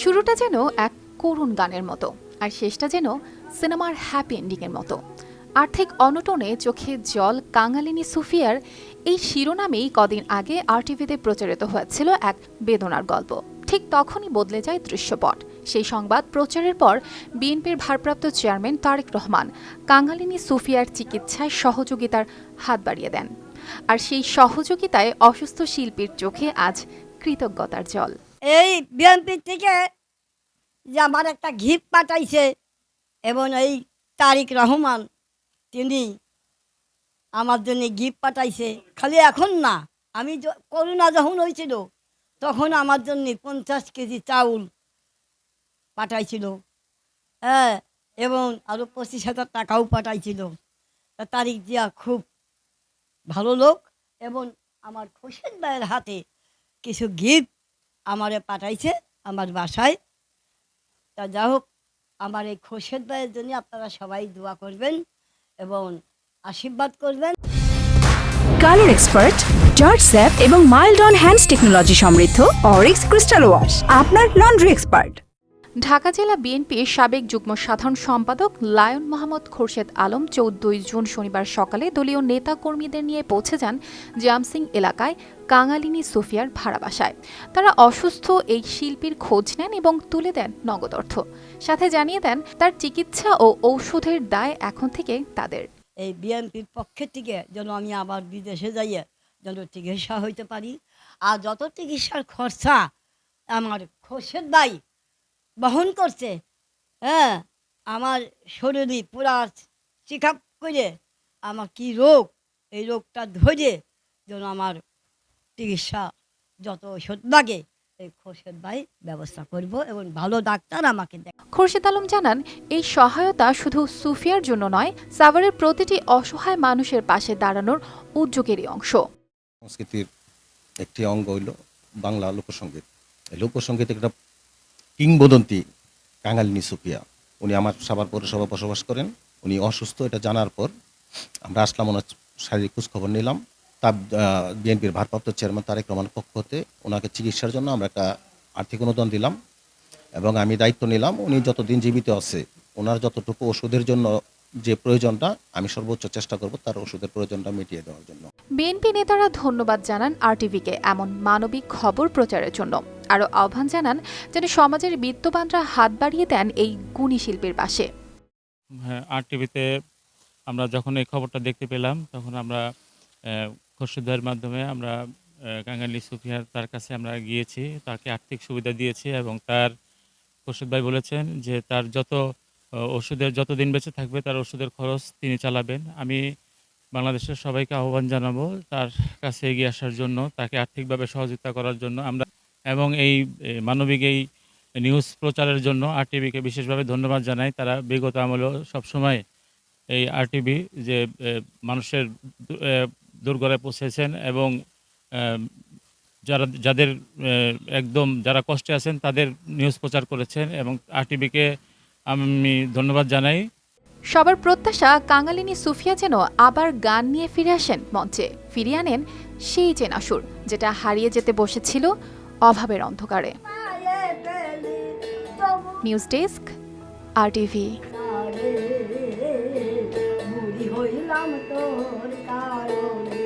শুরুটা যেন এক করুণ গানের মতো, আর শেষটা যেন সিনেমার হ্যাপি এন্ডিংয়ের মতো। আর্থিক অনটনে চোখে জল কাঙালিনী সুফিয়ার এই শিরোনামেই কদিন আগে আরটিভিতে প্রচারিত হয়েছিল এক বেদনার গল্প। ঠিক তখনই বদলে যায় দৃশ্যপট। সেই সংবাদ প্রচারের পর বিএনপির ভারপ্রাপ্ত চেয়ারম্যান তারেক রহমান কাঙালিনী সুফিয়ার চিকিৎসায় সহযোগিতার হাত বাড়িয়ে দেন। আর সেই সহযোগিতায় অসুস্থ শিল্পীর চোখে আজ কৃতজ্ঞতার জল। এই বিএনপি থেকে যে আমার একটা গিফট পাঠাইছে, এবং এই তারিক রহমান, তিনি আমার জন্য গিফট পাঠাইছে। খালি এখন না, আমি করোনা যখন হয়েছিল তখন আমার জন্য পঞ্চাশ কেজি চাউল পাঠাইছিল। হ্যাঁ এবং আরও পঁচিশ হাজার টাকাও পাঠাইছিল। তারিক জিয়া খুব ভালো লোক, এবং আমার খোসেন ভাইয়ের হাতে কিছু গিফট আমারে পাঠাইছে আমার বাসায়। তা যা হোক, আমার এই খোরশেদ ভাইয়ের জন্য আপনারা সবাই দোয়া করবেন এবং আশীর্বাদ করবেন। কালার এক্সপার্ট জর্জ স্যাপ এবং মাইল্ড অন হ্যান্ডস টেকনোলজি সমৃদ্ধ অরিক্স ক্রিস্টাল ওয়াশ, আপনার লন্ড্রি এক্সপার্ট। ঢাকা জেলা বিএনপির সাবেক যুগ্ম সাধারণ সম্পাদক লায়ন মোহাম্মদ খোরশেদ আলম চৌদ্দই জুন শনিবার সকালে দলীয় নেতা কর্মীদের নিয়ে পৌঁছে যান জামসিং এলাকায় কাঙালিনী সোফিয়ার ভাড়া বাসায়। তারা অসুস্থ এই শিল্পীর খোঁজ নেন এবং তুলে দেন নগদ অর্থ। সাথে জানিয়ে দেন, তার চিকিৎসা ও ঔষধের দায় এখন থেকে তাদের। এই বিএনপির পক্ষে থেকে যেন আমি আবার বিদেশে যাইয়ে যেন চিকিৎসা হইতে পারি। আর যত চিকিৎসার খরচা আমার খোরশেদ ভাই বহন করছে। হ্যাঁ আমার শরীরে পুরা চেক আপ করে আমার কি রোগ? এই রোগটা ধরে যেন আমার চিকিৎসা যত ওষুধ লাগে এই খোরশেদ ভাই ব্যবস্থা করব এবং ভালো ডাক্তার আমাকে দেখ খোরশেদ আলম জানান এই সহায়তা শুধু সুফিয়ার জন্য নয় সাভারের প্রতিটি অসহায় মানুষের পাশে দাঁড়ানোর উদ্যোগেরই অংশ। সংস্কৃতির একটি অঙ্গ হইল বাংলা লোকসঙ্গীত এই লোকসঙ্গীত একটা কিংবদন্তি কাঙালিনী সুপিয়া উনি আমার সাবার পৌরসভা বসবাস করেন। উনি অসুস্থ, এটা জানার পর আমরা আসলাম, ওনার শারীরিক খোঁজখবর নিলাম। তা বিএনপির ভারপ্রাপ্ত চেয়ারম্যান তারেক রহমান পক্ষ হতে ওনাকে চিকিৎসার জন্য আমরা একটা আর্থিক অনুদান দিলাম এবং আমি দায়িত্ব নিলাম। উনি যতদিন জীবিত আছে, ওনার যতটুকু ওষুধের জন্য যে প্রয়োজনটা, আমি সর্বোচ্চ চেষ্টা করব তার ওষুধের প্রয়োজনটা মিটিয়ে দেওয়ার জন্য। বিএনপি নেতারা ধন্যবাদ জানান আরটিভিকে, এমন মানবিক খবর প্রচারের জন্য। আরও আহ্বান জানান যেন সমাজের বিত্তবানরা হাত বাড়িয়ে দেন এই গুণী শিল্পীর পাশে। হ্যাঁ আর টিভিতে আমরা যখন এই খবরটা দেখতে পেলাম, তখন আমরা খসুদ ভাইয়ের মাধ্যমে আমরা কাঙালি সুফিয়ার তার কাছে আমরা গিয়েছি, তাকে আর্থিক সুবিধা দিয়েছি এবং তার খসুদ ভাই বলেছেন যে তার যত ওষুধের যত দিন বেঁচে থাকবে, তার ওষুধের খরচ তিনি চালাবেন। আমি বাংলাদেশের সবাইকে আহ্বান জানাব তার কাছে এগিয়ে আসার জন্য, তাকে আর্থিকভাবে সহযোগিতা করার জন্য। আমরা এবং এই মানবিক এই নিউজ প্রচারের জন্য আরটিভিকে বিশেষভাবে ধন্যবাদ জানাই। তারা বিগত আমলেও সবসময় এই আরটিভি যে মানুষের দুর্গরে পৌঁছেছেন এবং যারা, যাদের একদম যারা কষ্টে আছেন তাদের নিউজ প্রচার করেছেন এবং আরটিভিকে আমি ধন্যবাদ জানাই। সবার প্রত্যাশা, কাঙালিনী সুফিয়া যেন আবার গান নিয়ে ফিরে আসেন মঞ্চে। ফিরিয়ে আনেন সেই চেনা সুর যেটা হারিয়ে যেতে বসেছিল অভাবের অন্ধকারে। নিউজ ডেস্ক আর টিভি হইলাম তোর কারণ।